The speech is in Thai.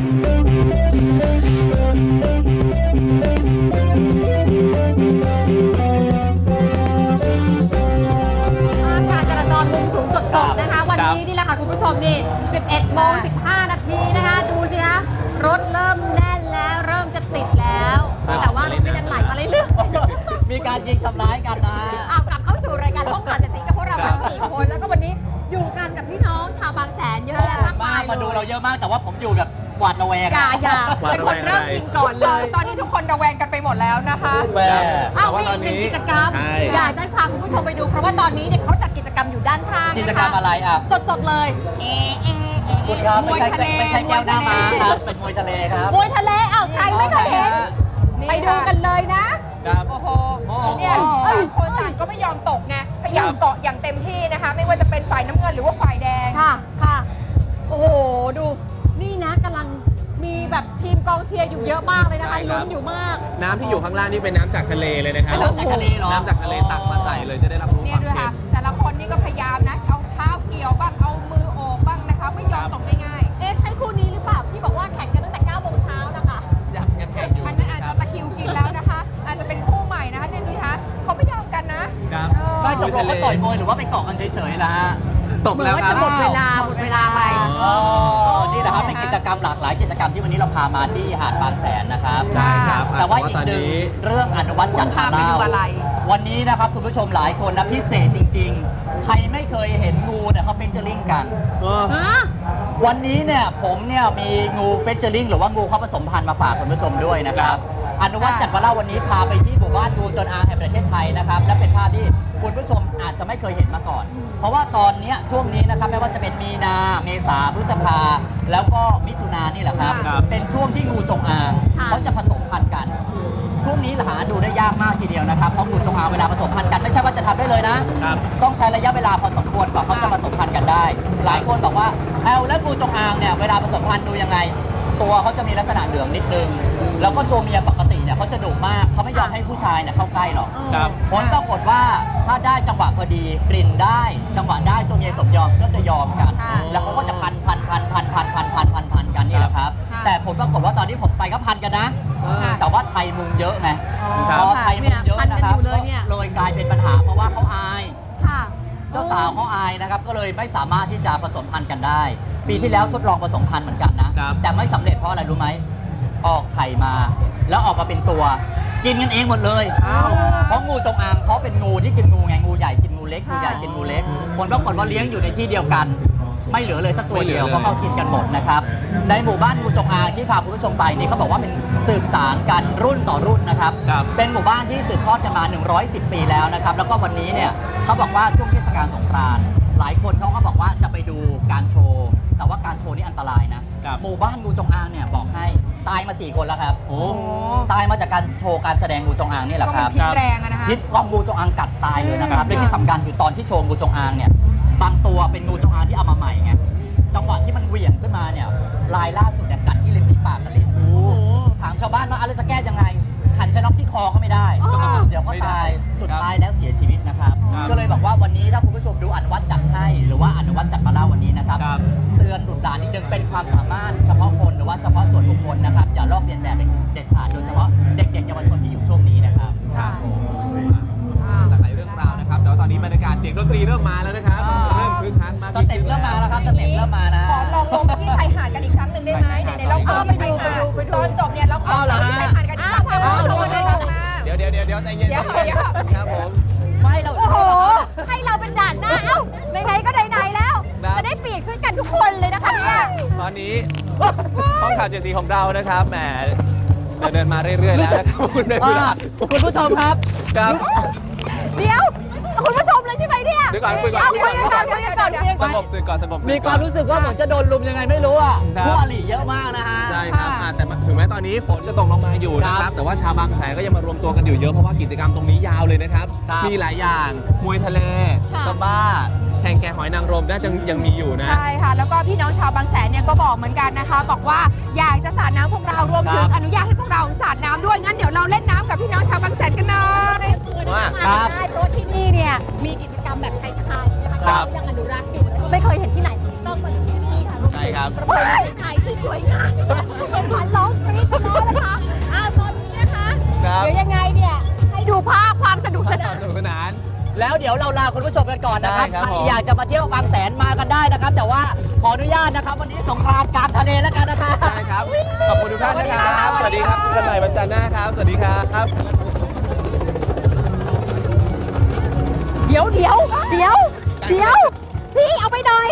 การจราจรมุมสูงสครัดบๆนะคะ วันครับนี้นี่แหละค่ะคุณผู้ชมนี่ 11โมง15 นาทีนะคะ ดูสิคะรถเริ่มแน่นแล้วเริ่มจะติดแล้ว แต่ว่ารถก็ยังไหลมาเรื่อยๆมีการยิงทำร้ายกันนะเอากลับเข้าสู่รายการห้องข่าวเจ็ดสีกับพวกเราทั้งสี่คน แล้วก็วันนี้อยู่กันกับพี่น้องชาวบางแสนเยอะแยะมากมายมาดูเลเรายเยอะมากแต่ว่าผมอยู่แบบ หวาดระแวงอย่าอย่าหวาดเป็นระคแวนงเริ่มอะไรยิงก่อนเลยตอนนี้ทุกคนระแวงกันไปหมดแล้วนะคะแม่อ้าวแต่ว่ามีตอนนี้อีกหนึ่งกิจกรรม ใช่อยากจะให้พาคุณผู้ชมไปดู เพราะว่าตอนนี้เนี่ยเขาจัดกิจกรรมอยู่ด้านข้างนคกิจกรรมอะไรอะสดๆเลยเอะเอะเอะคุณครับไม่ใช่มวยทะเล ไม่ใช่แก้วหน้าม้าครับเป็นมวยทะเลครับมวยทะเลเอ้าใครไม่เคยเห็น นี่ไปดูกันเลยนะ ครับ โอ้โหโอ้โหเนี่ยต่างคนต่างก็ไม่ยอมตกไงพยายามเกาะอย่างเต็มที่นะคะ ไม่ว่าจะเป็นฝ่ายน้ำเงินหรือว่าฝ่ายแดง ค่ะ ค่ะ โอ้โห ดู นี่นะกำลังมีแบบทีมกองเชียร์อยู่เยอะมากเลยนะคะใช่ครัลุ้บ นอยู่มาก น้ำที่อยู่ข้างล่างนี่เป็นน้ำจากทะเลเลยนะครับน้ำจากทะเลเหรอ น้ำจากทะเลตักมาใส่เลยจะได้รับรู้เนี่คยวามด้วยเค็ค่ะม แต่ละคนนี่ก็พยายามนะ เอาเท้าเกี่ยวบ้าง เอามือโอบบ้างนะคะ ไม่ยอมตกง่ายเอ๊ะใช่คู่นี้หรือเปล่าที่บอกว่าแข่งกันตั้งแต่9โมงเช้านะคะ ยังยังแข่งอยู่ๆอันนั้นอาจคจะรับตะคริวกินแล้วนะคะ อาจจะเป็นคู่ใหม่นะคะเนี่ยดูคะเขาไม่ยอมกันนะครับ เออ ไม่ตกลงว่าต่อยมวยหรือว่าไปเกาะกันเฉยๆนะฮะตบแล้วครับเหมือนว่าจะหมดเวลา หมดเวลาไป อ๋อ จกรรมหลากหลายกิจกรรมที่วันนี้เราพามาที่หาดบางแสนนะครับได้ครับแต่ว่าแต่ว่าอีกตอนหนึ่งนี้เรื่องอนุวัตจันทราพาไปดูอะไร วันนี้นะครับคุณผู้ชมหลายคนนะพิเศษจริง ๆ ใครไม่เคยเห็นงูเนี่ยเขาเป็นเจอริงกันเออฮะวันนี้เนี่ยผมเนี่ยมีงูเฟเจอริงหรือว่างูเข้าผสมพันธุ์มาฝากคุณผู้ชมด้วยนะครับ อนุวัตจัดวาราวันนี้พาไปที่หมู่บ้านดูจนอางแห่งประเทศไทยนะครับ และเป็นภาพที่คุณผู้ชมอาจจะไม่เคยเห็นมาก่อน เพราะว่าตอนเนี้ยช่วงนี้นะครับไม่ว่าจะเป็นมีนา เมษาพฤษภา แล้วก็มิถุนายนนี่แหละครับ ครับเป็นช่วงที่งูจงอางค่ะ เขาจะผสมพันธุ์กัน ช่วงนี้หาดูได้ยากมากทีเดียวนะครับ เพราะงูจงอางเวลาผสมพันธุ์กันไม่ใช่ว่าจะทำได้เลยนะ ครับ ต้องใช้ระยะเวลาพอสมควรกว่าเขาจะผสมพันธุ์กันได้ หลายคนบอกว่าเอาแล้วงูจงอางเนี่ยเวลาผสมพันธุ์ดูยังไง ตัวเขาจะมีลักษณะเหลืองนิดนึง แล้วก็ตัวเมียปกติเนี่ยเขาจะดุมากเขาไม่ยอมให้ผู้ชายเนี่ยเข้าใกล้หรอก ครับ ผลปรากฏว่าถ้าได้จังหวะพอดีกลิ่นได้จังหวะได้ตัวเมียสมยอมก็จะยอมกัน ค่ะ แล้วเขาก็จะพัน พันพันพันพันพันพันกันนี่แหละครับแต่ผมปรากฏว่าตอนที่ผมไปก็พันกันนะแต่ว่าไทยมุงเยอะไงอ๋พอไทยมุงเยอะนะครับเลยกเลยกลายเป็นปัญหาเพราะว่าเขาอายเจ้าสาวเขาอายนะครับก็เลยไม่สามารถที่จะผสมพันธุ์กันได้ ปีที่แล้วทดลองผสมพันธุ์เหมือนกันนะแต่ไม่สำเร็จเพราะอะไรรู้ไหมออกไข่มา แล้วออกมาเป็นตัว กินกันเองหมดเลยเพราะงูจงอางเขาเป็นงูที่กินงูไงงูใหญ่กินงูเล็กงูใหญ่กินงูเล็กผลปรากฏว่าเลี้ยงอยู่ในที่เดียวกัน ไม่เหลือเลยสักตัวเดียวไม่เหลือเลยเพราะเขากินกันหมดนะครับในหมู่บ้านงูจงอางที่พาคุณผู้ชมไปนี่เขาบอกว่าเป็นสืบสารกันรุ่นต่อรุ่นนะครับครับเป็นหมู่บ้านที่สืบทอดกันมา 110 ปีแล้วนะครับแล้วก็วันนี้เนี่ยเขาบอกว่าช่วงเทศกาลสงกรานต์หลายคนเขาก็บอกว่าจะไปดูการโชว์ แต่ว่าการโชว์นี่อันตรายนะครับ หมู่บ้านงูจงอางเนี่ยบอกให้ตายมา4คนแล้วครับโอ้โอ้ ตายมาจากการโชว์การแสดงงูจงอางนี่แหละก็คมันรับพิษแรงอะนะคะ พิษว่างูจงอางกัดตายเลยนะครับอืม และที่สำคัญคือตอนที่โชว์งูจงอางเนี่ยบางตัวเป็นงูจงอางที่เอามาใหม่ไงจังหวะที่มันเหวี่ยงขึ้นมาเนี่ยลายล่าสุดเนี่ยกัดที่ริมฝีปากกับลิ้นถามชาวบ้านว่าอะไรจะแก้ยังไงขันชะน็อกที่คอก็ไม่ได้อ๋อเดี๋ยวก็ไม่ได้ ตายสุดท้ายแล้ว บก็เลยบอกว่าวันนี้ถ้าคุณผู้ชมดูอนุวัตจัดให้ หรือว่าอนุวัตจัดมาเล่าวันนี้นะครับครับ เตือนดุดหลานนิดนึงเป็นความสามารถเฉพาะคนหรือว่าเฉพาะส่วนบุคคลนะครับอย่าลอกเลียนแบบเป็นเด็ดขาดโดยเฉพาะเด็กๆเยาวชนที่อยู่ช่วงนี้นะครับครับผมอ่าหลากหลายเรื่องราวนะครับแต่ว่าตอนนี้บรรยากาศเสียงดนตรีเริ่มมาแล้วนะครับอ่าเริ่มคึกคักมากสเต็ปเริ่มมาแล้วครับสเต็ปเริ่มมานะ ขอลองลงไปที่ชายหาดกันอีกครั้งหนึ่งได้ไหมไหนๆเราเออไปดูที่ชายหาไปดูไปดูตอนจบเนี่ยเราขอเอาเหรอที่ชายหาดกันอีกครั้งหนึ่งอ้าวเอาไปดูลงมาเดี๋ยวเดี๋ยวเดี๋ยวเดี๋ยวใจเย็นเดี๋ยวเดี๋ยว ครับผม ตอนนี้ห้องข่าวเจ็ดสีของเรานะครับแหมเดินเดินมาเรื่อยๆแล้วนะครับคุณเบลอ่าคุณผู้ชมครับครับเดี๋ยวคุณผู้ชมเลยใช่ไหมเนี่ยเดี๋ยวก่อนคุยก่อนเอาคุคุยยก่กัอนนก่อนคุยกันก่อนคุยกันสก่อนงบสึกก่อนสงบสึกมีความรู้สึกว่าเหมือนจะโดนลุมยังไงไม่รู้อะครับคู่อริเยอะมากนะฮะใช่ครับอะแต่ถึงแม้ตอนนี้ฝนจะตกลงมาอยู่นะคครัรับบแต่ว่าชาวบางแสนก็ยังมารวมตัวกันอยู่เยอะเพราะว่ากิจกรรมตรงนี้ยาวเลยนะครับครับมีหลายอย่างมวยทะเลค่ะซัมบ้า แทงแกงหอยนางรมน่าจะยังมีอยู่นะ ใช่ค่ะ แล้วก็พี่น้องชาวบางแสนเนี่ยก็บอกเหมือนกันนะคะ บอกว่าอยากจะสาดน้ำพวกเรารวมถึงอนุญาตให้พวกเราสาดน้ำด้วยงั้นเดี๋ยวเราเล่นน้ำกับพี่น้องชาวบางแสนกันหน่อยว่าครับได้เพราะว่ที่นี่เนี่ยมีกิจกรรมแบบไทยๆนะคะรัเราบ ยังอนุรักษ์อยู่ไม่เคยเห็นที่ไหนต้องมาที่นี่ค่ะใช่ครับ ประเพณีไทยสวยงามเป็นพันร้องกรี๊ดนแล้นะคะอ่าตอนนี้นะคะเดี๋ยวยังไงเนี่ยให้ดูภาพความสนุกสนาน สนุกสนาน ราลาคุณผู้ชมกันก่อนนะครับใช่ครับใครผมอยากจะมาเที่ยวบางแสนมากันได้นะครับ แต่ว่าขออนุญาตนะครับ วันนี้สงกรานต์กลางทะเลแล้วกันนะครับ ใช่ครับ ขอบคุณทุกท่านนะครับ สวัสดีครับพบกันใหม่วันจันทร์หน้าครับ สวัสดีครับ เดี๋ยวเดี๋ยวเดี๋ยวเดี๋ยวพี่เอาไปหน่อย